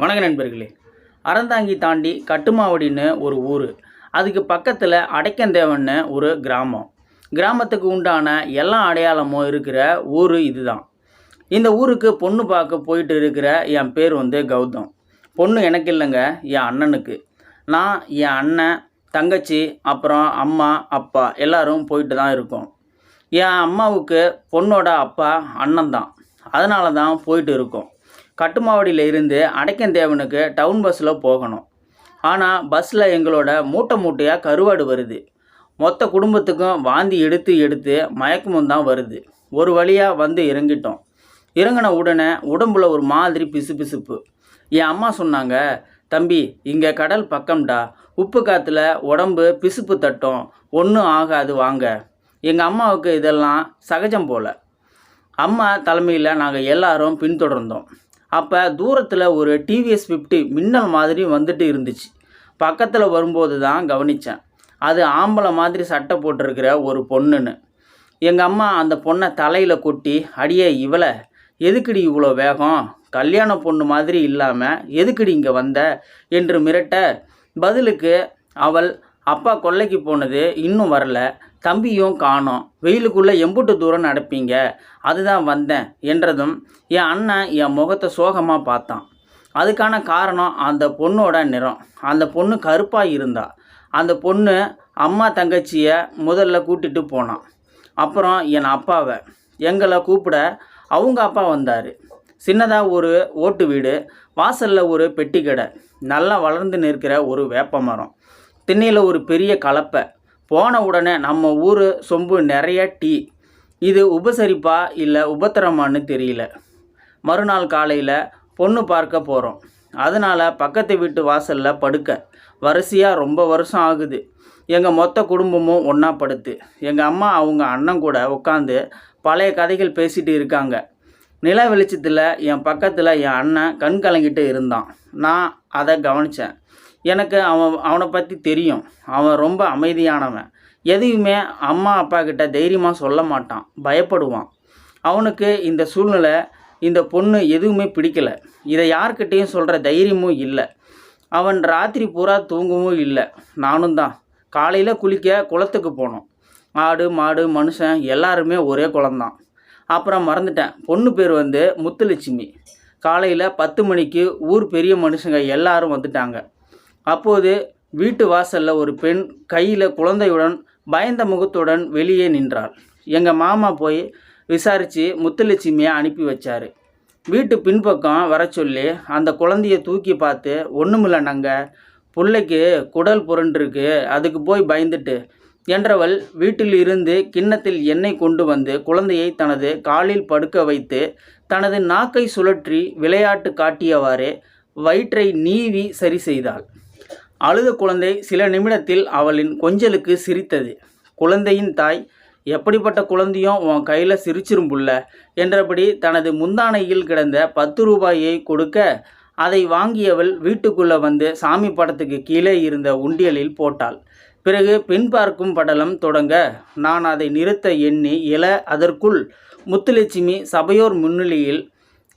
வணக்க நண்பர்களே. அறந்தாங்கி தாண்டி கட்டுமாவடின்னு ஒரு ஊர். அதுக்கு பக்கத்தில் அடைக்கந்தேவன்னு ஒரு கிராமம். கிராமத்துக்கு உண்டான எல்லா அடையாளமும் இருக்கிற ஊர் இதுதான். இந்த ஊருக்கு பொண்ணு பார்க்க போயிட்டு இருக்கிற என் பேர் வந்து கௌதம். பொண்ணு எனக்கு இல்லைங்க என் அண்ணனுக்கு. நான் என் அண்ணன் தங்கச்சி அப்புறம் அம்மா அப்பா எல்லாரும் போயிட்டு தான் இருக்கோம். என் அம்மாவுக்கு பொண்ணோட அப்பா அண்ணன் தான் அதனால தான் போயிட்டு இருக்கோம். கட்டுமாவடியில் இருந்து அடைக்கந்தேவனுக்கு டவுன் பஸ்ஸில் போகணும். ஆனால் பஸ்ஸில் எங்களோட மூட்டை மூட்டையாக கருவாடு வருது. மொத்த குடும்பத்துக்கும் வாந்தி எடுத்து எடுத்து மயக்கமும் தான் வருது. ஒரு வழியாக வந்து இறங்கிட்டோம். இறங்கின உடனே உடம்புல ஒரு மாதிரி பிசு பிசுப்பு என் அம்மா சொன்னாங்க தம்பி இங்கே கடல் பக்கம்டா. உப்பு காற்றுல உடம்பு பிசுப்பு தட்டும். ஒன்றும் ஆகாது வாங்க. எங்கள் அம்மாவுக்கு இதெல்லாம் சகஜம் போல். அம்மா தலைமையில் நாங்கள் எல்லாரும் பின்தொடர்ந்தோம். அப்போ தூரத்தில் ஒரு டிவிஎஸ் ஃபிஃப்டி மின்னல் மாதிரி வந்துட்டு இருந்துச்சு. பக்கத்தில் வரும்போது தான் கவனித்தேன் அது ஆம்பளை மாதிரி சட்டை போட்டிருக்கிற ஒரு பொண்ணுன்னு. எங்கள் அம்மா அந்த பொண்ணை தலையில் கொட்டி அடியே இவளை எதுக்குடி இவ்வளோ வேகம்? கல்யாண பொண்ணு மாதிரி இல்லாமல் எதுக்குடி இங்கே வந்த? என்று மிரட்ட பதிலுக்கு அவள் அப்பா கொல்லைக்கு போனது இன்னும் வரல. தம்பியும் காணோம். வெயிலுக்குள்ளே எம்புட்டு தூரம் நடப்பீங்க. அதுதான் வந்தேன் என்றதும் என் அண்ணன் என் முகத்தை சோகமாக பார்த்தான். அதுக்கான காரணம் அந்த பொண்ணோட நிறம். அந்த பொண்ணு கருப்பாக இருந்தா. அந்த பொண்ணு அம்மா தங்கச்சியை முதல்ல கூட்டிட்டு போனான். அப்புறம் என் அப்பாவை. எங்களை கூப்பிட அவங்க அப்பா வந்தார். சின்னதாக ஒரு ஓட்டு வீடு. வாசலில் ஒரு பெட்டி கடை. நல்லா வளர்ந்து நிற்கிற ஒரு வேப்ப மரம் திண்ணையில் ஒரு பெரிய கலப்பை. போன உடனே நம்ம ஊர் சொம்பு நிறைய டீ. இது உபசரிப்பா இல்லை உபத்திரமான்னு தெரியல. மறுநாள் காலையில் பொண்ணு பார்க்க போகிறோம் அதனால் பக்கத்து வீட்டு வாசலில் படுக்க. வரிசையாக ரொம்ப வருஷம் ஆகுது. எங்கள் மொத்த குடும்பமும் ஒன்றா படுத்து. எங்கள் அம்மா அவங்க அண்ணன் கூட உட்காந்து பழைய கதைகள் பேசிகிட்டு இருக்காங்க. நில வெளிச்சத்தில் என் பக்கத்தில் என் அண்ணன் கண் கலங்கிட்டு இருந்தான். நான் அதை கவனித்தேன் எனக்கு அவன் அவனை பற்றி தெரியும். அவன் ரொம்ப அமைதியானவன். எதையுமே அம்மா அப்பா கிட்ட தைரியமாக சொல்ல மாட்டான். பயப்படுவான். அவனுக்கு இந்த சூழ்நிலை இந்த பொண்ணு எதுவுமே பிடிக்கல. இதை யார்கிட்டேயும் சொல்கிற தைரியமும் இல்லை. அவன் ராத்திரி பூரா தூங்கவும் இல்லை. நானும் தான். காலையில் குளிக்க குளத்துக்கு போனோம். ஆடு மாடு மனுஷன் எல்லாருமே ஒரே குளம்தான் அப்புறம் மறந்துட்டேன். பொண்ணு பேர் வந்து முத்துலட்சுமி. காலையில் பத்து மணிக்கு ஊர் பெரிய மனுஷங்க எல்லாரும் வந்துட்டாங்க. அப்போது வீட்டு வாசலில் ஒரு பெண் கையில் குழந்தையுடன் பயந்த முகத்துடன் வெளியே நின்றாள். எங்கள் மாமா போய் விசாரித்து முத்துலட்சுமியை அனுப்பி வச்சார். வீட்டு பின்பக்கம் வர சொல்லி அந்த குழந்தைய தூக்கி பார்த்து ஒன்றுமில்ல நாங்கள் பிள்ளைக்கு குடல் புரண்டிருக்கு அதுக்கு போய் பயந்துட்டு. என்றவள் வீட்டில் இருந்து கிண்ணத்தில் எண்ணெய் கொண்டு வந்து குழந்தையை தனது காலில் படுக்க வைத்து தனது நாக்கை சுழற்றி விளையாட்டு காட்டியவாறே வயிற்றை நீவி சரி செய்தாள். அழுத குழந்தை சில நிமிடத்தில் அவளின் கொஞ்சலுக்கு சிரித்தது. குழந்தையின் தாய் எப்படிப்பட்ட குழந்தையும் உன் கையில் சிரிச்சிரும்புள்ள என்றபடி தனது முந்தானையில் கிடந்த பத்து ரூபாயை கொடுக்க அதை வாங்கியவள் வீட்டுக்குள்ளே வந்து சாமி படத்துக்கு கீழே இருந்த உண்டியலில் போட்டாள். பிறகு பின்பார்க்கும் படலம் தொடங்க நான் அதை நிறுத்த எண்ணி இல அதற்குள் முத்துலட்சுமி சபையோர் முன்னிலையில்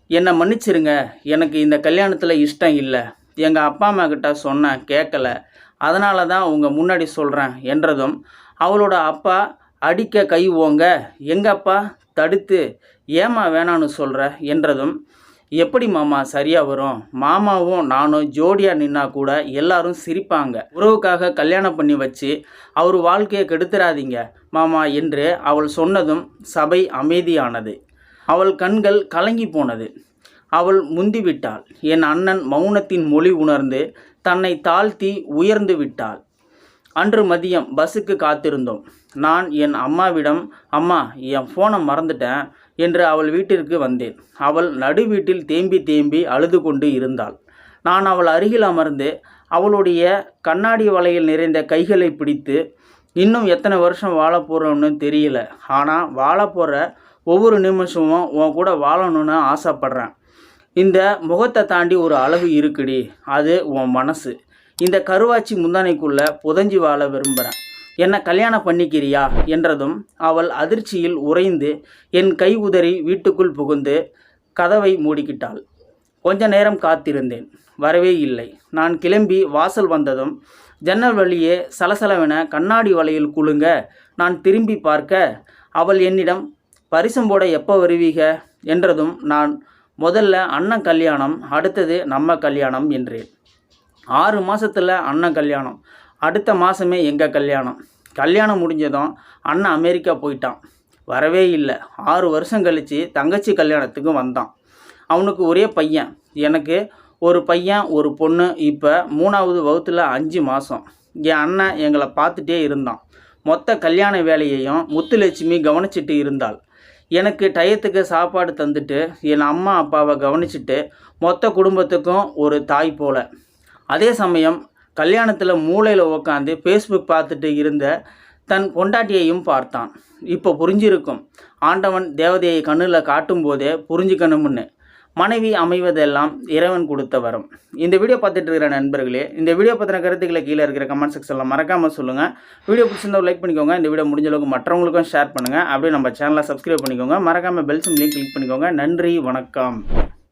என்னை மன்னிச்சிருங்க எனக்கு இந்த கல்யாணத்தில் இஷ்டம் இல்லை. எங்கள் அப்பா அம்மா கிட்ட சொன்னேன் கேட்கல அதனால தான் உங்கள் முன்னாடி சொல்கிறேன் என்றதும் அவளோட அப்பா அடிக்க கை ஓங்க எங்கப்பா தடுத்து ஏமா வேணான்னு சொல்கிற என்றதும் எப்படி மாமா சரியாக வரும்? மாமாவும் நானும் ஜோடியாக நின்னா கூட எல்லாரும் சிரிப்பாங்க. உறவுக்காக கல்யாணம் பண்ணி வச்சு அவர் வாழ்க்கையை கெடுத்துறாதீங்க மாமா என்று அவள் சொன்னதும் சபை அமைதியானது. அவள் கண்கள் கலங்கி போனது. அவள் முந்திவிட்டாள். என் அண்ணன் மௌனத்தின் மொழி உணர்ந்து தன்னை தாழ்த்தி உயர்ந்து விட்டாள். அன்று மதியம் பஸ்ஸுக்கு காத்திருந்தோம். நான் என் அம்மாவிடம் அம்மா என் ஃபோனை மறந்துட்டேன் என்று அவள் வீட்டிற்கு வந்தேன். அவள் நடு வீட்டில் தேம்பி தேம்பி அழுது கொண்டு இருந்தாள். நான் அவள் அருகில் அமர்ந்து அவளுடைய கண்ணாடி வலையில் நிறைந்த கைகளை பிடித்து இன்னும் எத்தனை வருஷம் வாழ போகிறோன்னு தெரியல. ஆனால் வாழ போகிற ஒவ்வொரு நிமிஷமும் உன் கூட வாழணும்னு ஆசைப்பட்றேன். இந்த முகத்தை தாண்டி ஒரு அளவு இருக்குடி. அது உன் மனசு. இந்த கருவாச்சி முந்தானைக்குள்ளே புதஞ்சி வாழ விரும்புகிறேன் என்னை கல்யாணம் பண்ணிக்கிறியா? என்றதும் அவள் அதிர்ச்சியில் உறைந்து என் கை உதறி வீட்டுக்குள் புகுந்து கதவை மூடிக்கிட்டாள். கொஞ்ச நேரம் காத்திருந்தேன். வரவே இல்லை. நான் கிளம்பி வாசல் வந்ததும் ஜன்னல் வழியே சலசலவென கண்ணாடி வலையில் குலுங்க நான் திரும்பி பார்க்க அவள் என்னிடம் பரிசம் போட எப்போ வருவீக? என்றதும் நான் முதல்ல அண்ணன் கல்யாணம் அடுத்தது நம்ம கல்யாணம் என்றேன். ஆறு மாதத்தில் அண்ணன் கல்யாணம் அடுத்த மாதமே எங்கள் கல்யாணம். கல்யாணம் முடிஞ்சதும் அண்ணன் அமெரிக்கா போயிட்டான். வரவே இல்லை. ஆறு வருஷம் கழித்து தங்கச்சி கல்யாணத்துக்கு வந்தான். அவனுக்கு ஒரே பையன். எனக்கு ஒரு பையன் ஒரு பொண்ணு இப்போ மூணாவது வகுத்தில் அஞ்சு மாதம் என் அண்ணன் எங்களை பார்த்துட்டே இருந்தான். மொத்த கல்யாண வேலையையும் முத்துலட்சுமி கவனிச்சிட்டு இருந்தாள். எனக்கு டயத்துக்கு சாப்பாடு தந்துட்டு என் அம்மா அப்பாவை கவனிச்சிட்டு மொத்த குடும்பத்துக்கும் ஒரு தாய் போல. அதே சமயம் கல்யாணத்தில் மூளையில் உக்காந்து ஃபேஸ்புக் பார்த்துட்டு இருந்த தன் பொண்டாட்டியையும் பார்த்தான். இப்போ புரிஞ்சிருக்கும். ஆண்டவன் தேவதையை கண்ணில் காட்டும் போதே புரிஞ்சுக்கணும்னு. மனைவி அமைவதெல்லாம் இறைவன் கொடுத்த வரம். இந்த வீடியோ பார்த்துட்டு இருக்கிற நண்பர்களே இந்த வீடியோ பற்றின கருத்துக்களை கீழே இருக்கிற கமெண்ட் செக்ஷனில் மறக்காமல் சொல்லுங்கள் வீடியோ பிடிச்சிருந்தா லைக் பண்ணிக்கோங்க. இந்த வீடியோ முடிஞ்ச அளவுக்கு மற்றவங்களுக்கும் ஷேர் பண்ணுங்கள் அப்படியே நம்ம சேனலை சப்ஸ்கிரைப் பண்ணிக்கோங்க. மறக்காமல் பெல் சிம்லையும் கிளிக் பண்ணிக்கோங்க. நன்றி வணக்கம்.